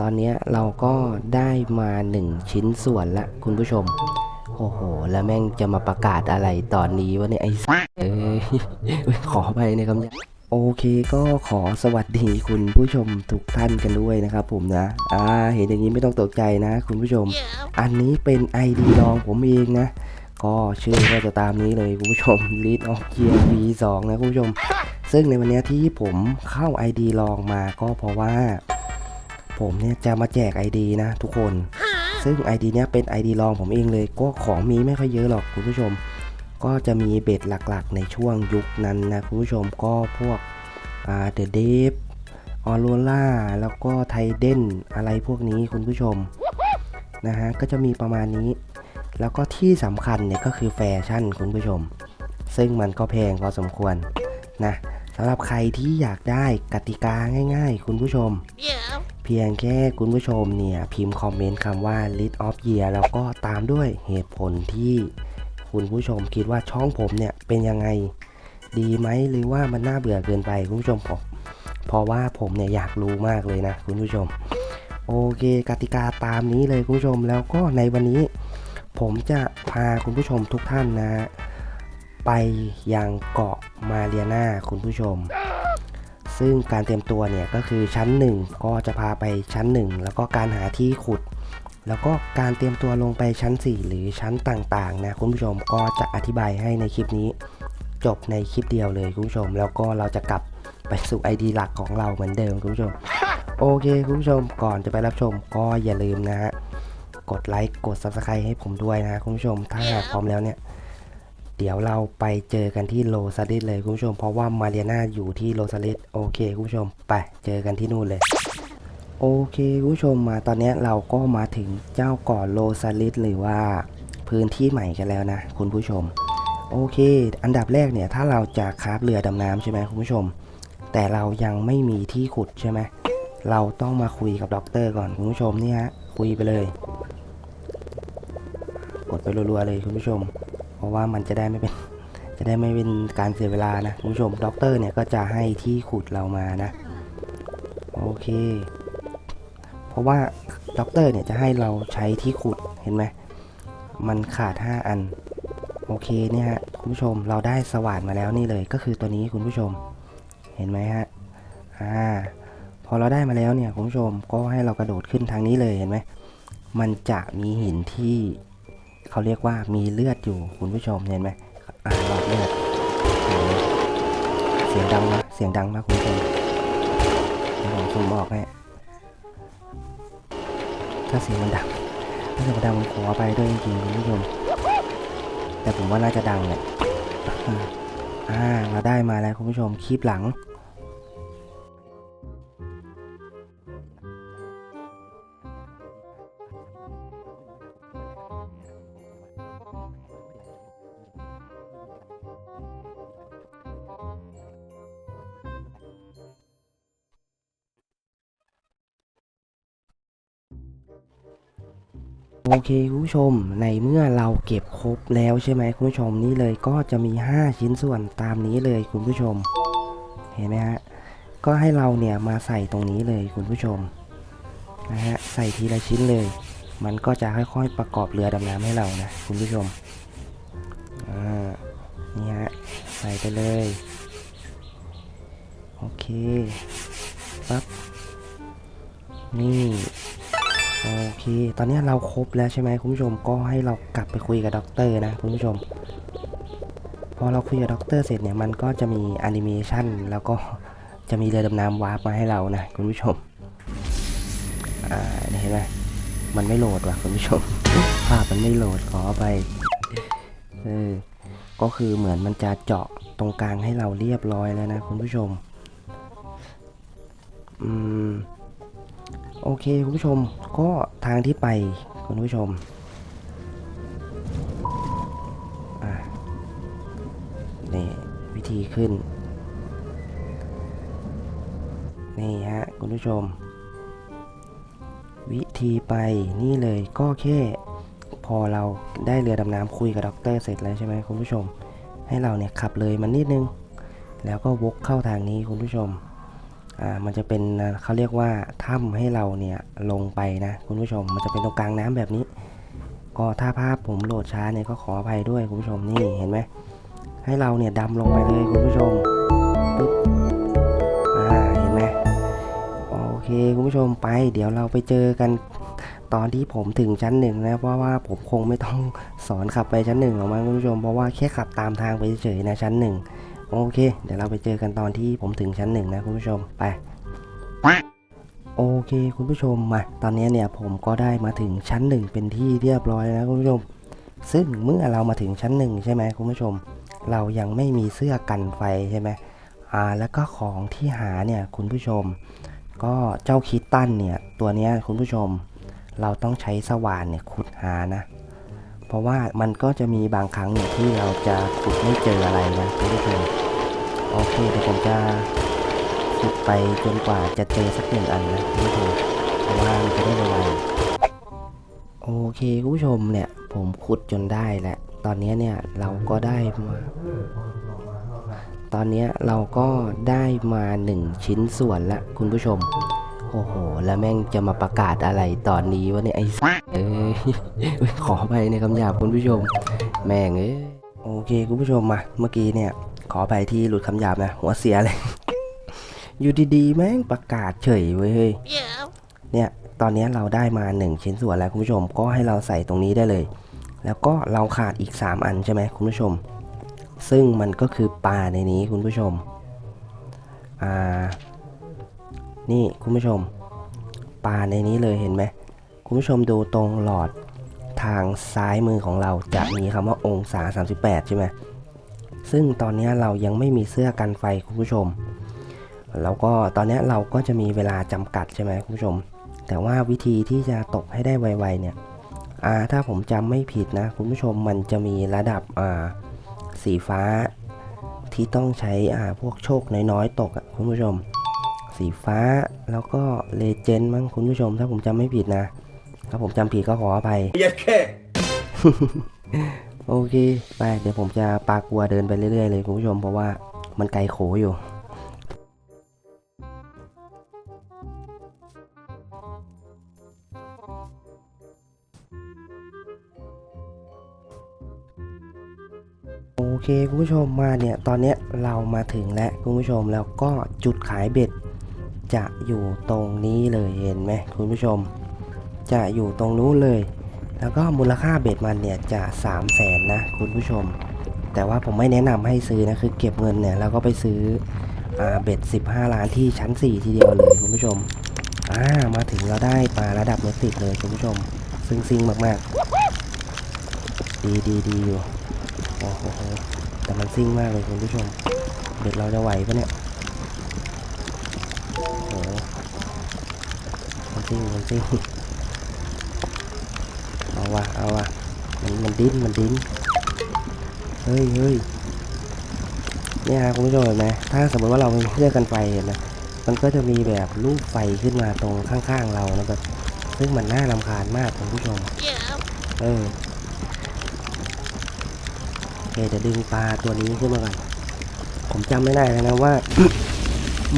ตอนนี้เราก็ได้มาหนึ่งชิ้นส่วนละคุณผู้ชม โอ้โห แล้วแม่งจะมาประกาศอะไรตอนนี้วะเนี่ยไอ้เอ้ยขอไปในคำนี้โอเคก็ขอสวัสดีคุณผู้ชมทุกท่านกันด้วยนะครับผมนะ อ่า เห็นอย่างนี้ไม่ต้องตกใจนะ คุณผู้ชม อันนี้เป็น ID ลองผมเองนะ ก็ชื่อก็จะตามนี้เลยคุณผู้ชม Lead of Gear V2 นะคุณผู้ชม ซึ่งในวันนี้ที่ผมเข้า ID ลองมาก็เพราะว่า ผมเนี่ยจะมาแจก ID นะทุกคน ซึ่ง ID เนี้ยเป็น ID ลองผมเองเลย ก็ของมีไม่ค่อยเยอะหรอกคุณผู้ชม ก็จะมีเบ็ดหลักๆ ในช่วงยุคนั้นนะคุณผู้ชมก็พวกอ่าเดอะเดฟออโรล่าแล้วก็ไทเดนอะไรพวกนี้คุณผู้ชมนะฮะก็จะมีประมาณนี้ แล้วก็ที่สำคัญเนี่ยก็คือแฟชั่นคุณผู้ชม ซึ่งมันก็แพงพอสมควรนะสำหรับใครที่อยากได้กติกาง่าย ๆ คุณผู้ชมเพียงแค่คุณผู้ชมเนี่ยพิมพ์คอมเมนต์คำว่า list of year แล้วก็ตามด้วยเหตุผลที่คุณผู้ชมคิดว่าช่องผมเนี่ยเป็นยังไงดีไหมหรือว่ามันน่าเบื่อเกินไปคุณผู้ชมผมเพราะว่าผมเนี่ยอยากรู้มากเลยนะคุณผู้ชม โอเคกติกาตามนี้เลยคุณผู้ชมแล้วก็ในวันนี้ ผมจะพาคุณผู้ชมทุกท่านนะ ไปยังเกาะมาเรียนาคุณผู้ชม ซึ่งการเตรียมตัวเนี่ยก็คือชั้น 1 ก็จะพาไปชั้น 1 แล้วก็การหาที่ขุด แล้วก็การเตรียมตัวลงไปชั้น 4 หรือชั้นต่างๆนะคุณผู้ชมก็จะอธิบายให้ในคลิปนี้ จบในคลิปเดียวเลยคุณผู้ชม แล้วก็เราจะกลับไปสู่ ID หลักของเราเหมือนเดิมคุณผู้ชม โอเคคุณผู้ชมก่อนจะไปรับชมก็อย่าลืมนะฮะกดไลค์กด Subscribe ให้ผมด้วยนะคุณผู้ชมถ้าหากพร้อมแล้วเนี่ย เดี๋ยวเราไปเจอกันที่โลซาเลสเลยคุณผู้ชม เพราะว่ามาเรียนาอยู่ที่โลซาเลสโอเคคุณผู้ชม ไปเจอกันที่นู่นเลยโอเคคุณผู้ชมมาตอนนี้เราก็มาถึงเจ้าเก่อโลซาลิสหรือว่าพื้นที่ใหม่กันแล้วนะ คุณผู้ชม โอเค อันดับแรกเนี่ยถ้าเราจะคราฟเรือดำน้ำใช่ไหมคุณผู้ชม แต่เรายังไม่มีที่ขุดใช่ไหมเราต้องมาคุยกับด็อกเตอร์ก่อนคุณผู้ชมนี่ฮะคุยไปเลย กดไปรัวๆเลยคุณผู้ชม เพราะว่ามันจะได้ไม่เป็นจะได้ไม่เป็นการเสียเวลานะคุณผู้ชมด็อกเตอร์เนี่ยก็จะให้ที่ขุดเรามานะโอเค เพราะว่าด็อกเตอร์เนี่ยจะให้เราใช้ที่ขุดเห็นไหมมันขาด 5 อัน โอเคเนี่ยฮะคุณผู้ชมเราได้สว่านมาแล้วนี่เลยก็คือตัวนี้คุณผู้ชม เห็นไหมฮะอ่าพอเราได้มาแล้วเนี่ยคุณผู้ชมก็ให้เรากระโดดขึ้นทางนี้เลยเห็นไหมมันจะมีหินที่ เขาเรียกว่ามีเลือดอยู่คุณผู้ชมเห็นไหมอ่าหลอดเลือดเสียงดังนะเสียงดังมากคุณผู้ชมเดี๋ยวผมซูมออกให้ถ้าเสียงมันดังถ้าเสียงมันดังผมขอไปด้วยจริงๆคุณผู้ชมแต่ผมว่าน่าจะดังแหละอ่าเราได้มาแล้วคุณผู้ชมคลิปหลัง โอเคคุณผู้ชมในเมื่อเราเก็บครบแล้วใช่ไหมคุณผู้ชมนี่เลยก็จะมี 5 ชิ้นส่วนตามนี้เลยคุณผู้ชม เห็นไหมฮะก็ให้เราเนี่ยมาใส่ตรงนี้เลยคุณผู้ชมนะฮะใส่ทีละชิ้นเลย มันก็จะค่อยๆประกอบเรือดำน้ำให้เรานะคุณผู้ชมอ่านี่ฮะใส่ไปเลยโอเคปั๊บนี่ โอเค ตอนนี้เราครบแล้วใช่ไหมคุณผู้ชมก็ให้เรากลับไปคุยกับด็อกเตอร์นะคุณผู้ชม พอเราคุยกับด็อกเตอร์เสร็จเนี่ยมันก็จะมีแอนิเมชันแล้วก็จะมีเรือดำน้ำวาร์ปมาให้เรานะคุณผู้ชม อ่าเห็นไหมมันไม่โหลดว่ะคุณผู้ชม ภาพมันไม่โหลดขอไปเออก็คือเหมือนมันจะเจาะตรงกลางให้เราเรียบร้อยแล้วนะคุณผู้ชม อืม โอเคคุณผู้ชมก็ทางที่ไปคุณผู้ชมนี่วิธีขึ้น นี่ฮะคุณผู้ชม วิธีไปนี่เลยก็แค่พอเราได้เรือดำน้ำคุยกับด็อกเตอร์เสร็จแล้วใช่ไหมคุณผู้ชม ให้เราเนี่ยขับเลยมันนิดนึง แล้วก็วกเข้าทางนี้คุณผู้ชม อ่ามันจะเป็นเขาเรียกว่าถ้ำให้เราเนี่ยลงไปนะคุณผู้ชมมันจะเป็นตรงกลางน้ำแบบนี้ ก็ถ้าภาพผมโหลดช้าเนี่ยก็ขออภัยด้วยคุณผู้ชมนี่เห็นไหมให้เราเนี่ยดำลงไปเลยคุณผู้ชมปึ๊บอ่าเห็นไหมโอเคคุณผู้ชมไปเดี๋ยวเราไปเจอกันตอนที่ผมถึงชั้นหนึ่งนะเพราะว่าผมคงไม่ต้องสอนขับไปชั้นหนึ่งหรอกมั้งคุณผู้ชมเพราะว่าแค่ขับตามทางไปเฉยๆนะชั้นหนึ่ง โอเค เดี๋ยวเราไปเจอกันตอนที่ผมถึงชั้นหนึ่งนะคุณผู้ชมไปโอเค คุณผู้ชมมาตอนนี้เนี่ยผมก็ได้มาถึงชั้นหนึ่งเป็นที่เรียบร้อยแล้วคุณผู้ชม ซึ่งเมื่อเรามาถึงชั้นหนึ่งใช่ไหมคุณผู้ชม เรายังไม่มีเสื้อกันไฟใช่ไหมอ่าแล้วก็ของที่หาเนี่ยคุณผู้ชม ก็เจ้าคิตตันเนี่ยตัวเนี้ยคุณผู้ชม เราต้องใช้สว่านเนี่ยขุดหานะ เพราะว่ามันก็จะมีบางครั้งเนี่ยที่เราจะขุดไม่เจออะไรนะคุณผู้ชมโอเคเดี๋ยวผมจะขุดไปจนกว่าจะเจอสักหนึ่งอันนะคุณผู้ชมเพราะว่ามันจะได้ไวๆโอเคคุณผู้ชมเนี่ยผมขุดจนได้แหละตอนนี้เนี่ยเราก็ได้มาตอนนี้เราก็ได้มาหนึ่งชิ้นส่วนละคุณผู้ชม โอ้โห แล้วแม่งจะมาประกาศอะไรตอนนี้วะเนี่ยไอ้เอ้ยขอไปในคำหยาบคุณผู้ชม แม่งเอ้ยโอเคคุณผู้ชมมาเมื่อกี้เนี่ย ขอไปที่หลุดคำหยาบนะ หัวเสียเลย อยู่ดีๆ แม่งประกาศเฉยเว้ยเนี่ยตอนนี้เราได้มา 1 ชิ้นส่วนแล้วคุณผู้ชมก็ให้เราใส่ตรงนี้ได้เลย แล้วก็เราขาดอีก 3 อันใช่ไหมคุณผู้ชม ซึ่งมันก็คือปลาในนี้คุณผู้ชมอ่า นี่คุณผู้ชม ปลาในนี้เลยเห็นไหมคุณผู้ชมดูตรงหลอดทางซ้ายมือของเราจะมีคำว่าองศา 38 ใช่ไหมซึ่งตอนนี้เรายังไม่มีเสื้อกันไฟคุณผู้ชม แล้วก็ตอนนี้เราก็จะมีเวลาจำกัดใช่ไหมคุณผู้ชม แต่ว่าวิธีที่จะตกให้ได้ไวๆเนี่ยอ่าถ้าผมจำไม่ผิดนะ คุณผู้ชมมันจะมีระดับอ่าสีฟ้าที่ต้องใช้อ่าพวกโชคน้อยๆ ตกอะคุณผู้ชม สีฟ้าแล้วก็เลเจนด์มั้งคุณผู้ชมถ้าผมจำไม่ผิดนะ ถ้าผมจำผิดก็ขออภัยยัดแค่โอเค ไป เดี๋ยวผมจะปากลัวเดินไปเรื่อยๆเลยคุณผู้ชมเพราะว่ามันไกลโขอยู่ โอเคคุณผู้ชมมาเนี่ย ตอนเนี้ยเรามาถึงแล้วคุณผู้ชมแล้วก็จุดขายเบ็ด จะอยู่ตรงนี้เลยเห็นไหมคุณผู้ชม จะอยู่ตรงนู้นเลย แล้วก็มูลค่าเบ็ดมันเนี่ยจะ 3 0 0แสนนะคุณผู้ชม แต่ว่าผมไม่แนะนำให้ซื้อนะคือเก็บเงินเนี่ยแล้วก็ไปซื้ออเบ็ด 15 ล้านที่ชั้น 4 ทีเดียวเลยคุณผู้ชมอ่ามาถึงเราได้ปลาระดับเมติดเลยคุณผู้ชม ซึ่งซิงมากๆ ดีดีดีอยู่โอ้โหแต่มันซิ่งมากเลยคุณผู้ชมเบ็ดเราจะไหวปะเนี่ย โอ้โหมันซิ่งมันซิ่งเอาวะเอาวะมันมันดิ้นมันดิ้นเฮ้ยเฮ้ยเนี่ยคุณผู้ชมเห็นไหมถ้าสมมติว่าเรามีเสื้อกันไฟเห็นไหมมันก็จะมีแบบรูปไฟขึ้นมาตรงข้างๆเรานะแบบซึ่งมันน่ารำคาญมากคุณผู้ชมเออโอเคเดี๋ยวดึงปลาตัวนี้ขึ้นมาก่อนผมจำไม่ได้แล้วนะว่า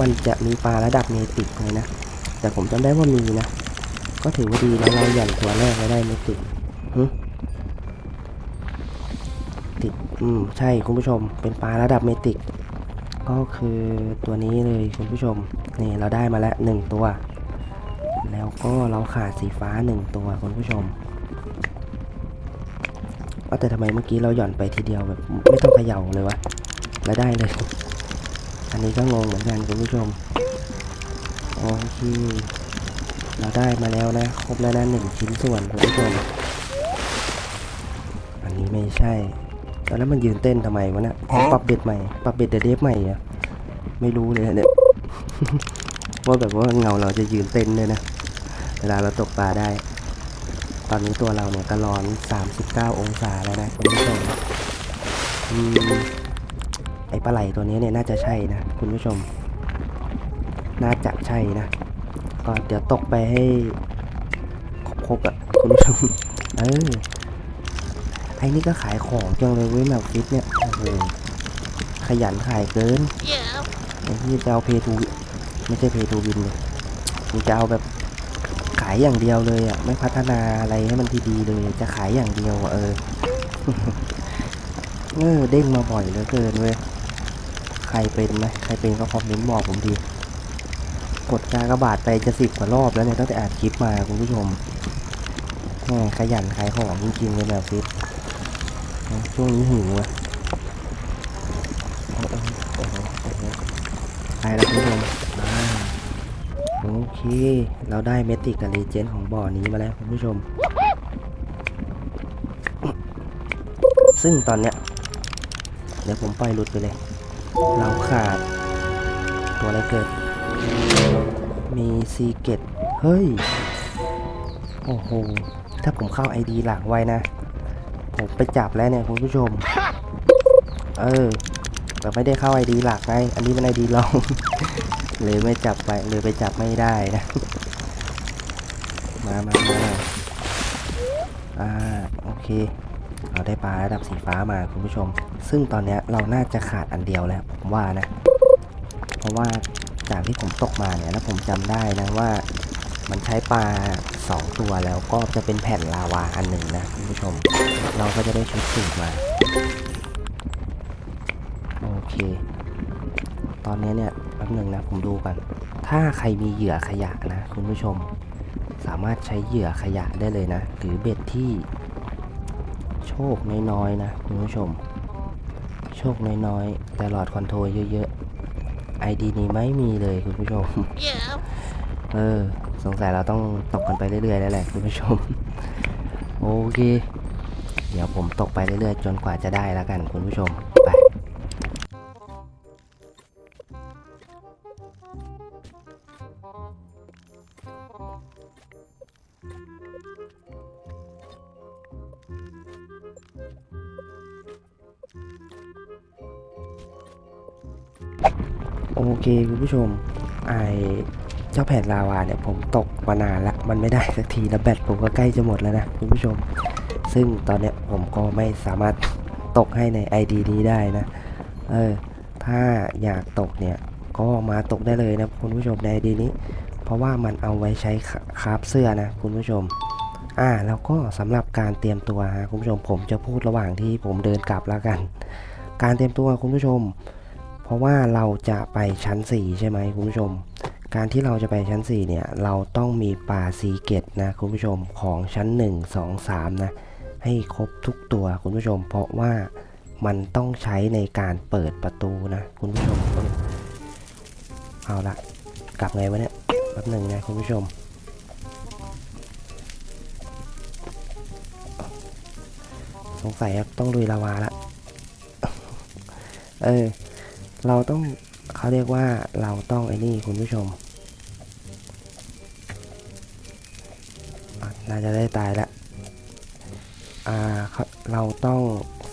มันจะมีปลาระดับเมติกไหมนะ แต่ผมจำได้ว่ามีนะ ก็ถือว่าดีแล้วเราหย่อนตัวแรกไว้ได้เมติกหึติดอืม ใช่คุณผู้ชม เป็นปลาระดับเมติก ก็คือตัวนี้เลยคุณผู้ชม นี่เราได้มาแล้วหนึ่งตัว แล้วก็เราขาดสีฟ้าหนึ่งตัวคุณผู้ชมว่าแต่ทำไมเมื่อกี้เราหย่อนไปทีเดียวแบบ ไม่ต้องเขย่าเลยวะ แล้วได้เลย อันนี้ก็งงเหมือนกันคุณผู้ชม โอเค เราได้มาแล้วนะ ครบแล้วนะหนึ่งชิ้นส่วนคุณผู้ชม อันนี้ไม่ใช่แล้วมันยืนเต้นทำไมวะเนี่ยปรับเบ็ดใหม่ ปรับเบ็ดเดเดฟใหม่อะไม่รู้เลยเนี่ยว่าแบบว่าเงาเราจะยืนเต้นเลยนะ เวลาเราตกปลาได้ ตอนนี้ตัวเราเนี่ยก็ร้อน 39 องศาแล้วนะคุณผู้ชมอืมไอ ปลาไหลตัวนี้เนี่ยน่าจะใช่นะคุณผู้ชม น่าจะใช่นะ ก็เดี๋ยวตกไปให้ครบๆอะคุณผู้ชม เออไอ้นี่ก็ขายของจังเลยเว้ยแมวฟิตเนี่ยโอ้โหขยันขายเกินไอ้ที่จะเอาเพทูไม่ใช่เพทูวินเลยกูจะเอาแบบขายอย่างเดียวเลยอะไม่พัฒนาอะไรให้มันดีๆเลยจะขายอย่างเดียวเออเออเด้งมาบ่อยเหลือเกินเว้ย ใครเป็นไหมใครเป็นก็คอมเมนต์บอกผมทีกดกากบาทไปจะสิบกว่ารอบแล้วเนี่ยตั้งแต่อัดคลิปมาคุณผู้ชมแหมขยันขายของจริงๆเลยแบบฟิตช่วงนี้หิวอะไปแล้วคุณผู้ชมโอเค เราได้เมติกกับรีเจนของบ่อนี้มาแล้วคุณผู้ชม ซึ่งตอนเนี้ย เดี๋ยวผมปล่อยหลุดไปเลย เราขาด ตัวอะไรเกิด มีซีเกตเฮ้ย โอ้โห ถ้าผมเข้า ID หลักไว้นะ ผมไปจับแล้วเนี่ยคุณผู้ชม เออแต่ไม่ได้เข้า ID หลักไง อันนี้เป็น ID ลองเลยไม่จับไปเลยไปจับไม่ได้นะ มามามาอ่า โอเค เราได้ปลาระดับสีฟ้ามาคุณผู้ชม ซึ่งตอนนี้เราน่าจะขาดอันเดียวแล้วผมว่านะ เพราะว่าจากที่ผมตกมาเนี่ยแล้วผมจำได้นะว่ามันใช้ปลาสองตัวแล้วก็จะเป็นแผ่นลาวาอันหนึ่งนะคุณผู้ชม เราก็จะได้ชุดสูตรมา โอเค ตอนนี้เนี่ยแป๊บหนึ่งนะผมดูกัน ถ้าใครมีเหยื่อขยะนะคุณผู้ชม สามารถใช้เหยื่อขยะได้เลยนะ หรือเบ็ดที่ โชคน้อยๆนะคุณผู้ชม โชคน้อยๆแต่หลอดคอนโทรลเยอะๆ ID นี้ไม่มีเลยคุณผู้ชม เออสงสัยเราต้องตกกันไปเรื่อยๆแล้วแหละคุณผู้ชม โอเค เดี๋ยวผมตกไปเรื่อยๆ จนกว่าจะได้แล้วกันคุณผู้ชม ผู้ชมไอเจ้าแผ่นลาวาเนี่ยผมตกมานานละมันไม่ได้สักทีแล้วแบตผมก็ใกล้จะหมดแล้วนะคุณผู้ชม ซึ่งตอนเนี้ยผมก็ไม่สามารถตกให้ใน ID นี้ได้นะ เออ ถ้าอยากตกเนี่ยก็มาตกได้เลยนะคุณผู้ชมใน ID นี้ เพราะว่ามันเอาไว้ใช้คราฟเสื้อนะคุณผู้ชม อ่าแล้วก็สำหรับการเตรียมตัวฮะคุณผู้ชมผมจะพูดระหว่างที่ผมเดินกลับแล้วกัน การเตรียมตัวคุณผู้ชม ราะว่าเราจะไปชั้น 4 ใช่ไหมคุณผู้ชม การที่เราจะไปชั้น 4 เนี่ย เราต้องมีปลาซีเกตนะคุณผู้ชมของชั้น 1 2 3 นะ ให้ครบทุกตัวคุณผู้ชม เพราะว่ามันต้องใช้ในการเปิดประตูนะคุณผู้ชม เอาละกลับไงวะเนี่ยแป๊บหนึ่งนะคุณผู้ชม สงสัยต้องลุยลาวาละ เออ เราต้องเขาเรียกว่าเราต้องไอ้นี่คุณผู้ชมอะน่าจะได้ตายล้วอ่าเราต้อง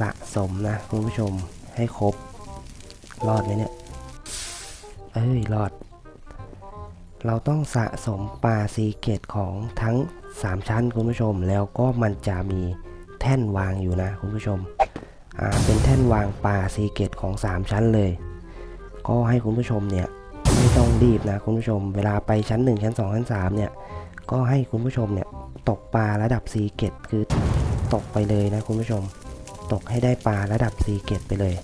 สะสมนะคุณผู้ชมให้ครบ รอดไหมเนี่ย เอ้ย รอด เราต้องสะสมปลาซีเกตของทั้ง 3 ชั้นคุณผู้ชม แล้วก็มันจะมีแท่นวางอยู่นะคุณผู้ชม อ่า เป็นแท่นวางปลาซีเกตของ 3 ชั้นเลย ก็ให้คุณผู้ชมเนี่ยไม่ต้องรีบนะคุณผู้ชม เวลาไปชั้น 1 ชั้น 2 ชั้น 3 เนี่ย ก็ให้คุณผู้ชมเนี่ยตกปลาระดับซีเกตคือตกไปเลยนะคุณผู้ชม ตกให้ได้ปลาระดับซีเกตไปเลย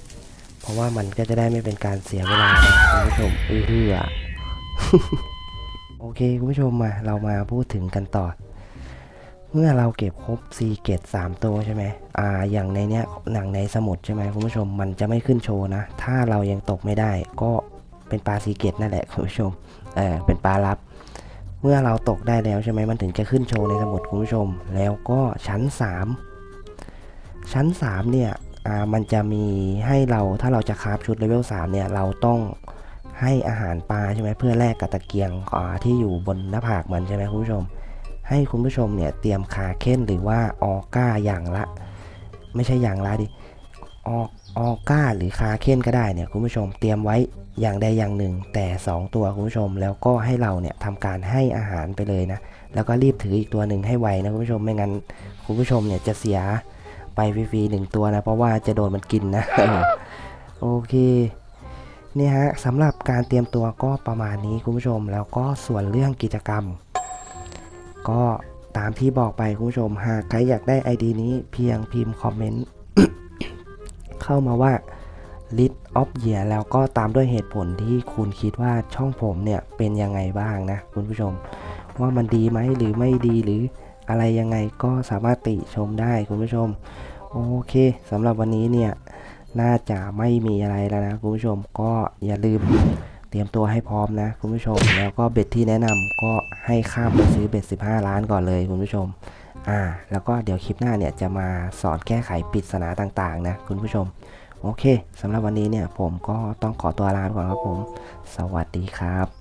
เพราะว่ามันก็จะได้ไม่เป็นการเสียเวลานะคุณผู้ชมเอื้อโอเคคุณผู้ชมมาเรามาพูดถึงกันต่อ เมื่อเราเก็บครบซีเกต3ตัวใช่ไหมอ่า อย่างในเนี้ยหนังในสมุดใช่ไหมคุณผู้ชม มันจะไม่ขึ้นโชว์นะ ถ้าเรายังตกไม่ได้ก็เป็นปลาซีเกตนั่นแหละคุณผู้ชม เออเป็นปลาลับ เมื่อเราตกได้แล้วใช่ไหมมันถึงจะขึ้นโชว์ในสมุดคุณผู้ชม แล้วก็ชั้น 3 ชั้น 3 เนี่ย อ่า มันจะมีให้เรา ถ้าเราจะคราฟชุดเลเวล3เนี่ย เราต้องให้อาหารปลาใช่ไหมเพื่อแลกกับตะเกียงอ่าที่อยู่บนหน้าผากมันใช่ไหมคุณผู้ชม ให้คุณผู้ชมเนี่ยเตรียมคาเค้นหรือว่าออก้าอย่างละ ไม่ใช่อย่างละดิออออก้าหรือคาเค้นก็ได้เนี่ยคุณผู้ชมเตรียมไว้อย่างใดอย่างหนึ่ง แต่ 2 ตัวคุณผู้ชมแล้วก็ให้เราเนี่ยทำการให้อาหารไปเลยนะแล้วก็รีบถืออีกตัวหนึ่งให้ไวนะคุณผู้ชมไม่งั้นคุณผู้ชมเนี่ยจะเสียไปฟรีๆหนึ่งตัวนะเพราะว่าจะโดนมันกินนะโอเคเนี่ยฮะสำหรับการเตรียมตัวก็ประมาณนี้คุณผู้ชมแล้วก็ส่วนเรื่องกิจกรรม ก็ตามที่บอกไปคุณผู้ชม หากใครอยากได้ ID นี้เพียงพิมพ์คอมเมนต์เข้ามาว่า list of year แล้วก็ตามด้วยเหตุผลที่คุณคิดว่าช่องผมเนี่ยเป็นยังไงบ้างนะคุณผู้ชม ว่ามันดีไหมหรือไม่ดีหรืออะไรยังไงก็สามารถติชมได้คุณผู้ชม โอเคสำหรับวันนี้เนี่ยน่าจะไม่มีอะไรแล้วนะคุณผู้ชมก็อย่าลืม เตรียมตัวให้พร้อมนะคุณผู้ชม แล้วก็เบ็ดที่แนะนำก็ให้ข้ามไปซื้อเบ็ด 15 ล้านก่อนเลยคุณผู้ชม อ่า แล้วก็เดี๋ยวคลิปหน้าเนี่ยจะมาสอนแก้ไขปริศนาต่างๆ นะคุณผู้ชม โอเคสำหรับวันนี้เนี่ยผมก็ต้องขอตัวลาไปก่อนครับผม สวัสดีครับ